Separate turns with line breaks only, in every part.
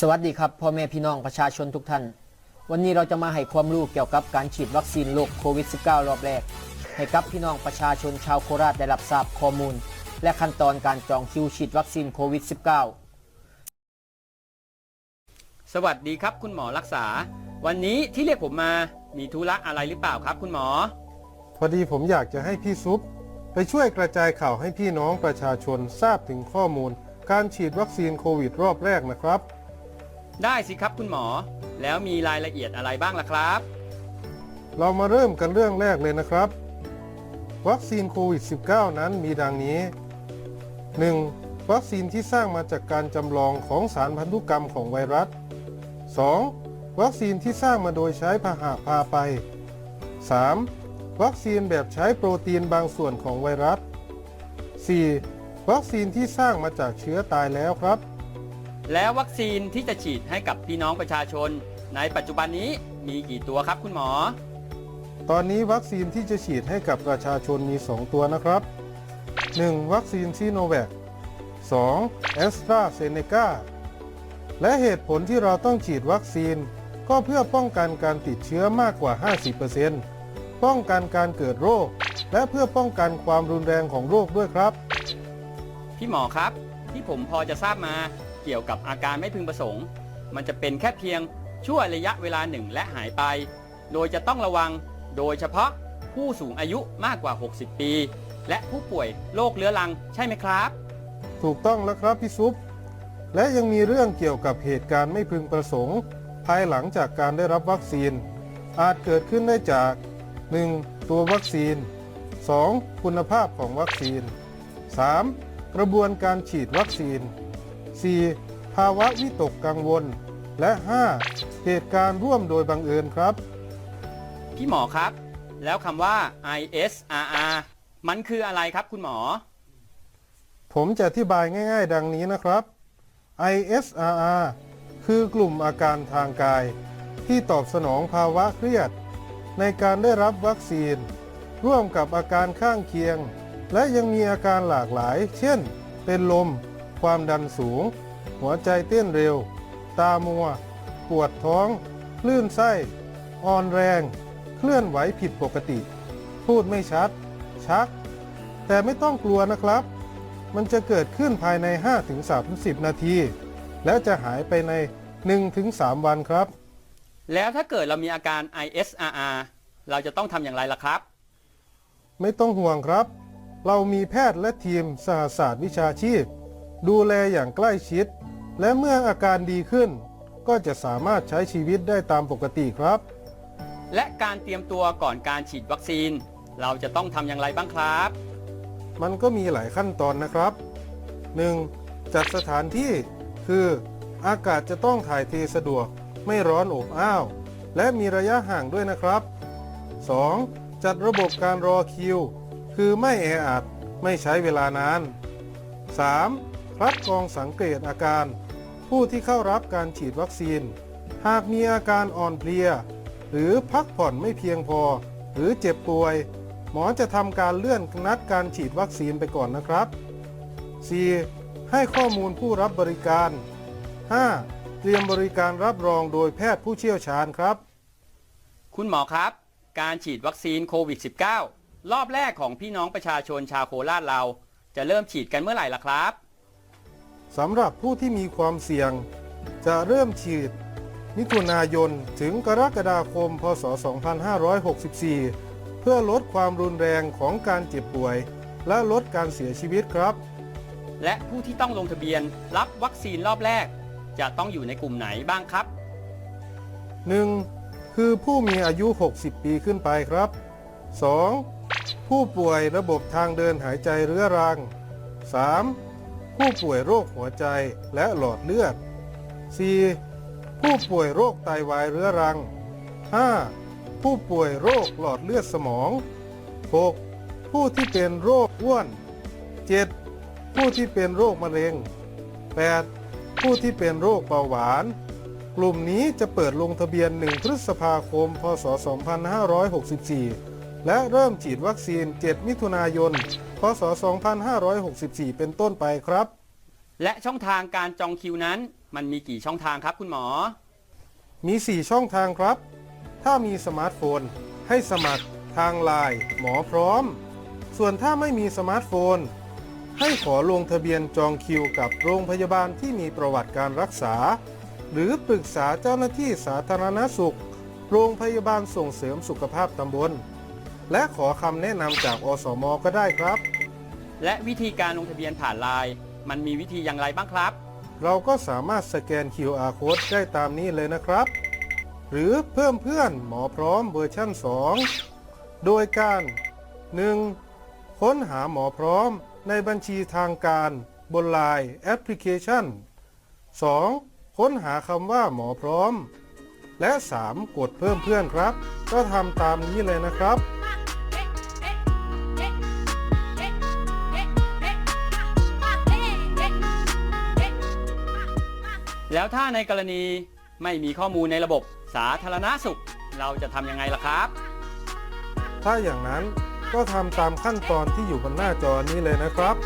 สวัสดีครับพ่อแม่พี่น้องประชาชนทุกท่าน วันนี้เราจะมาให้ความรู้เกี่ยวกับการฉีดวัคซีนโรคโควิด -19 รอบแรก ให้กับพี่น้องประชาชนชาวโคราชได้รับทราบข้อมูล และขั้นตอนการจองคิวฉีดวัคซีนโควิด -19
สวัสดีครับคุณหมอรักษา วันนี้ที่เรียกผมมามีธุระอะไรหรือเปล่าครับคุณหมอ
พอดีผมอยากจะให้พี่ซุปไปช่วยกระจายข่าวให้พี่น้องประชาชนทราบถึงข้อมูล การฉีดวัคซีนโควิดรอบแรกนะครับ
ได้สิครับคุณหมอ แล้วมีรายละเอียดอะไรบ้างล่ะครับ
เรามาเริ่มกันเรื่องแรกเลยนะครับ วัคซีนโควิด -19 นั้นมีดังนี้ 1. วัคซีนที่สร้างมาจากการจำลองของสารพันธุกรรมของไวรัส 2. วัคซีนที่สร้างมาโดยใช้พาหะพาไป 3. วัคซีนแบบใช้โปรตีนบางส่วนของไวรัส 4. วัคซีนที่สร้างมาจากเชื้อตายแล้วครับ
แล้ววัคซีนที่จะฉีดให้กับพี่น้องประชาชน ในปัจจุบันนี้มีกี่ตัวครับคุณหมอ
ตอนนี้วัคซีนที่จะฉีดให้กับประชาชนมี 2 ตัวนะครับ 1. วัคซีนซีโนแวค 2. แอสตราเซเนกาและเหตุผลที่เราต้องฉีดวัคซีน ก็เพื่อป้องกันการติดเชื้อมากกว่า 50%ป้องกันการเกิดโรค และเพื่อป้องกันความรุนแรงของโรคด้วยครับ
พี่หมอครับ ที่ผมพอจะทราบมา เกี่ยวกับอาการไม่พึงประสงค์ มันจะเป็นแค่เพียงชั่วระยะเวลาหนึ่งและหายไป โดยจะต้องระวังโดยเฉพาะผู้สูงอายุมากกว่า 60 ปี และผู้ป่วยโรคเรื้อรังใช่ไหมครับ
ถูกต้องแล้วครับพี่ซุป และยังมีเรื่องเกี่ยวกับเหตุการณ์ไม่พึงประสงค์ ภายหลังจากการได้รับวัคซีน อาจเกิดขึ้นได้จาก 1. ตัววัคซีน 2. คุณภาพของวัคซีน 3. กระบวนการฉีดวัคซีน 4. ภาวะวิตกกังวล และ 5. เหตุการณ์ร่วมโดยบังเอิญครับ
พี่หมอครับ แล้วคำว่า ISRR มันคืออะไรครับคุณหมอ
ผมจะอธิบายง่าย ๆ ดังนี้นะครับ ISRR คือกลุ่มอาการทางกาย ที่ตอบสนองภาวะเครียด ในการได้รับวัคซีน ร่วมกับอาการข้างเคียง และยังมีอาการหลากหลาย เช่น เป็นลม ความดันสูง หัวใจเต้นเร็ว ตามัว ปวดท้อง คลื่นไส้ อ่อนแรง เคลื่อนไหวผิดปกติ พูดไม่ชัด ชัก แต่ไม่ต้องกลัวนะครับ มันจะเกิดขึ้นภายใน 5-30 นาที และจะหายไปใน 1-3 วันครับ
แล้วถ้าเกิดเรามีอาการ ISRR เราจะต้องทำอย่างไรล่ะครับ
ไม่ต้องห่วงครับ เรามีแพทย์และทีมสหศาสตร์วิชาชีพ ดูแลอย่างใกล้ชิด และเมื่ออาการดีขึ้น ก็จะสามารถใช้ชีวิตได้ตามปกติครับ
และการเตรียมตัวก่อนการฉีดวัคซีน เราจะต้องทำอย่างไรบ้างครับ
มันก็มีหลายขั้นตอนนะครับ 1. จัดสถานที่คืออากาศจะต้องถ่ายเทสะดวก ไม่ร้อนอบอ้าว และมีระยะห่างด้วยนะครับ 2. จัดระบบการรอคิว คือไม่แออัด ไม่ใช้เวลานาน 3. คัดกรองสังเกตอาการ ผู้ที่เข้ารับการฉีดวัคซีน หากมีอาการอ่อนเพลีย หรือพักผ่อนไม่เพียงพอ หรือเจ็บป่วย หมอจะทำการเลื่อนนัดการฉีดวัคซีนไปก่อนนะครับ 4. ให้ข้อมูลผู้รับบริการ 5. เตรียมบริการรับรองโดยแพทย์ผู้เชี่ยวชาญครับ
คุณหมอครับ การฉีดวัคซีนโควิด -19 รอบแรกของพี่น้องประชาชนชาวโคราชเรา จะเริ่มฉีดกันเมื่อไหร่ล่ะครับ
สำหรับผู้ที่มีความเสี่ยง จะเริ่มฉีด มิถุนายนถึงกรกฎาคม พศ 2564 เพื่อลดความรุนแรงของการเจ็บป่วย และลดการเสียชีวิตครับ
และผู้ที่ต้องลงทะเบียนรับวัคซีนรอบแรก จะต้องอยู่ในกลุ่มไหนบ้างครับ
1. คือผู้มีอายุ 60 ปีขึ้นไปครับ 2. ผู้ป่วยระบบทางเดินหายใจเรื้อรัง 3. ผู้ป่วยโรคหัวใจและหลอดเลือด 4. ผู้ป่วยโรคไตวายเรื้อรัง 5. ผู้ป่วยโรคหลอดเลือดสมอง 6. ผู้ที่เป็นโรคอ้วน 7. ผู้ที่เป็นโรคมะเร็ง 8. ผู้ที่เป็นโรคเบาหวาน กลุ่มนี้จะเปิดลงทะเบียน 1 พฤษภาคม พศ 2564 และเริ่มฉีดวัคซีน 7 มิถุนายน พศ 2564 เป็นต้นไปครับ
และช่องทางการจองคิวนั้น มันมีกี่ช่องทางครับคุณหมอ
มี 4 ช่องทางครับ ถ้ามีสมาร์ทโฟน ให้สมัครทางไลน์หมอพร้อม ส่วนถ้าไม่มีสมาร์ทโฟน ให้ขอลงทะเบียนจองคิวกับโรงพยาบาลที่มีประวัติการรักษา หรือปรึกษาเจ้าหน้าที่สาธารณสุข โรงพยาบาลส่งเสริมสุขภาพตำบล และขอคำแนะนำจากอสมก็ได้ครับ
และวิธีการลงทะเบียนผ่านไลน์มันมีวิธีอย่างไรบ้างครับ
เราก็สามารถสแกน QR code ได้ตามนี้เลยนะครับ หรือเพิ่มเพื่อนหมอพร้อมเวอร์ชัน2 โดยการ 1. ค้นหาหมอพร้อมในบัญชีทางการบนไลน์แอปพลิเคชัน 2. ค้นหาคำว่าหมอพร้อม และ 3. กดเพิ่มเพื่อนครับ ก็ทำตามนี้เลยนะครับ
แล้วถ้าในกรณีไม่มีข้อมูลในระบบสาธารณสุข เราจะทำยังไงล่ะครับ
ถ้าอย่างนั้นก็ทำตามขั้นตอนที่อยู่บนหน้าจอนี้เลยนะครับ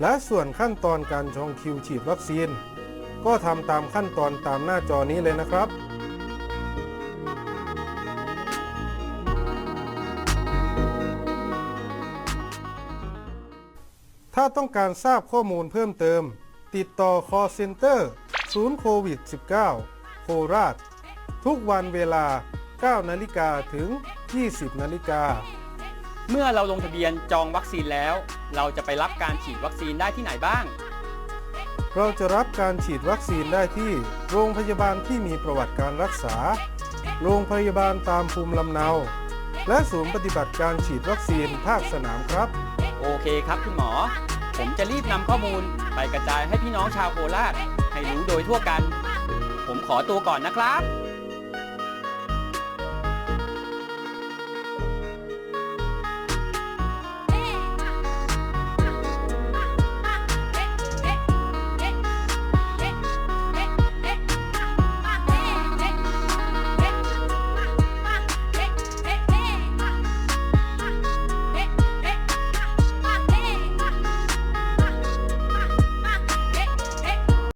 และส่วนขั้นตอนการจองคิวฉีดวัคซีน ก็ทำตามขั้นตอนตามหน้าจอนี้เลยนะครับ ถ้าต้องการทราบข้อมูลเพิ่มเติม ติดต่อ call center ศูนย์โควิด -19 โคราช ทุกวันเวลา 9 นาฬิกาถึง 20 นาฬิกา
เมื่อเราลงทะเบียนจองวัคซีนแล้ว เราจะไปรับการฉีดวัคซีนได้ที่ไหนบ้าง
เราจะรับการฉีดวัคซีนได้ที่ โรงพยาบาลที่มีประวัติการรักษา โรงพยาบาลตามภูมิลำเนา และศูนย์ปฏิบัติการฉีดวัคซีนภาคสนามครับ
โอ เคครับคุณหมอ ผมจะรีบนำข้อมูลไปกระจายให้พี่น้องชาวโคราชให้รู้โดยทั่วกัน ผมขอตัวก่อนนะครับ